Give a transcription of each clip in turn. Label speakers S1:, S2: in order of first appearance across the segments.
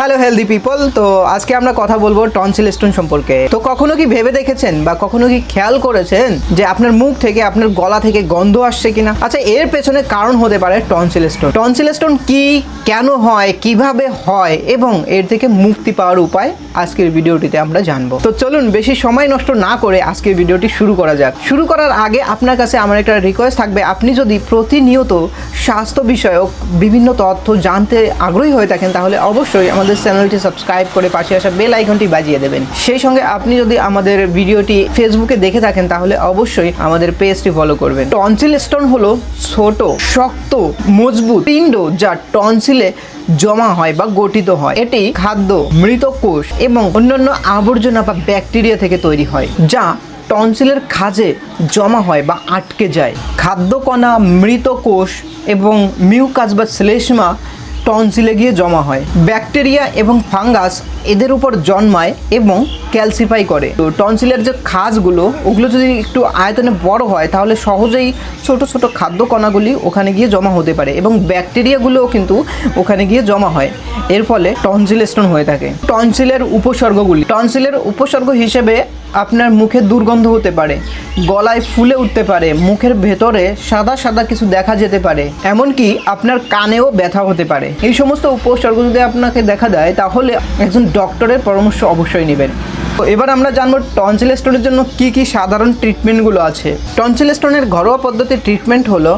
S1: Hello healthy people তো আজকে আমরা কথা বলব টনসিল স্টোন সম্পর্কে। তো কখনো কি ভেবে দেখেছেন বা কখনো কি খেয়াল করেছেন যে আপনার মুখ থেকে, আপনার গলা থেকে গন্ধ আসছে কিনা? আচ্ছা এর পেছনে কারণ হতে পারে টনসিল স্টোন টনসিল স্টোন কি, কেন হয়, কীভাবে হয়, এবং এর থেকে মুক্তি পাওয়ার উপায় আজকের ভিডিওটিতে আমরা জানব। তো চলুন, বেশি সময় নষ্ট না করে আজকের ভিডিওটি শুরু করা যাক। শুরু করার আগে আপনার কাছে আমার একটা রিকোয়েস্ট থাকবে। আপনি যদি প্রতিনিয়ত স্বাস্থ্য বিষয়ক বিভিন্ন তথ্য জানতে আগ্রহী হয়ে থাকেন, তাহলে অবশ্যই আমাদের চ্যানেলটি সাবস্ক্রাইব করে পাশে আসা বেল আইকনটি বাজিয়ে দেবেন। সেই সঙ্গে আপনি যদি আমাদের ভিডিওটি ফেসবুকে দেখে থাকেন, তাহলে অবশ্যই আমাদের পেজটি ফলো করবেন। টনসিল স্টোন হলো ছোট, শক্ত, মজবুত পিণ্ড যা টনসিলে জমা হয় বা গঠিত হয়। এটি খাদ্য, মৃত কোষ এবং অন্যান্য আবর্জনা বা ব্যাকটেরিয়া থেকে তৈরি হয়, যা টনসিলের খাজে জমা হয় বা আটকে যায়। খাদ্যকণা, মৃত কোষ এবং মিউকাস বা শ্লেষ্মা টনসিলে গিয়ে জমা হয়। ব্যাকটেরিয়া এবং ফাঙ্গাস এদের উপর জন্মায় এবং ক্যালসিফাই করে। তো টনসিলের যে খাজগুলো ওগুলো যদি একটু আয়তনে বড় হয়, তাহলে সহজেই ছোট ছোট খাদ্য কণাগুলি ওখানে গিয়ে জমা হতে পারে এবং ব্যাকটেরিয়াগুলোও কিন্তু ওখানে গিয়ে জমা হয়। এর ফলে টনসিল স্টোন হয়ে থাকে। টনসিলের উপসর্গগুলি। টনসিলের উপসর্গ হিসেবে আপনার মুখে দুর্গন্ধ হতে পারে, গলায় ফুলে উঠতে পারে, মুখের ভেতরে সাদা সাদা কিছু দেখা যেতে পারে, এমনকি আপনার কানেও ব্যথা হতে পারে। এই সমস্ত উপসর্গ যদি আপনাকে দেখা দেয়, তাহলে একজন ডক্টরের পরামর্শ অবশ্যই নেবেন। তো এবার আমরা জানব টনসিল স্টোনের জন্য কি কি সাধারণ ট্রিটমেন্টগুলো আছে। টনসিল স্টোনের ঘরোয়া পদ্ধতির ট্রিটমেন্ট হলো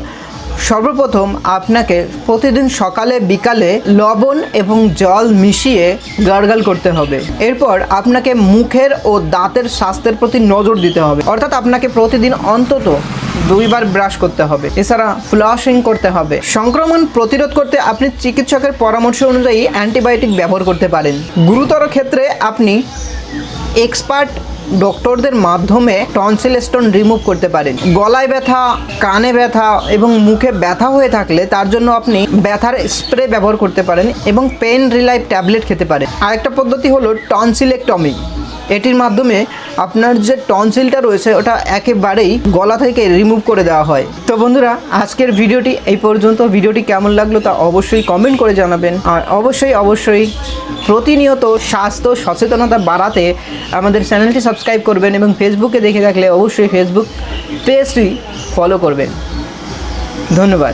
S1: সর্বপ্রথম আপনাকে প্রতিদিন সকালে, বিকালে লবণ এবং জল মিশিয়ে গার্গল করতে হবে। এরপর আপনাকে মুখের ও দাঁতের স্বাস্থ্যের প্রতি নজর দিতে হবে। অর্থাৎ আপনাকে প্রতিদিন অন্তত দুইবার ব্রাশ করতে হবে। এছাড়া ফ্লাশিং করতে হবে। সংক্রমণ প্রতিরোধ করতে আপনি চিকিৎসকের পরামর্শ অনুযায়ী অ্যান্টিবায়োটিক ব্যবহার করতে পারেন। গুরুতর ক্ষেত্রে আপনি এক্সপার্ট ডক্টরদের মাধ্যমে টনসিল স্টোন রিমুভ করতে পারেন। গলায় ব্যথা, কানে ব্যথা এবং মুখে ব্যথা হয়ে থাকলে তার জন্য আপনি ব্যথার স্প্রে ব্যবহার করতে পারেন এবং পেন রিলাইভ ট্যাবলেট খেতে পারেন। আরেকটা পদ্ধতি হলো টনসিলেক্টমি। এটির মাধ্যমে আপনার যে টনসিলটা রয়েছে, ওটা একেবারেই গলা থেকে রিমুভ করে দেওয়া হয়। তো বন্ধুরা, আজকের ভিডিওটি এই পর্যন্ত। ভিডিওটি কেমন লাগল তা অবশ্যই কমেন্ট করে জানাবেন। আর অবশ্যই অবশ্যই প্রতিনিয়ত স্বাস্থ্য সচেতনতা বাড়াতে আমাদের চ্যানেলটি সাবস্ক্রাইব করবেন এবং ফেসবুকে দেখে থাকলে অবশ্যই ফেসবুক পেজটি ফলো করবেন। ধন্যবাদ।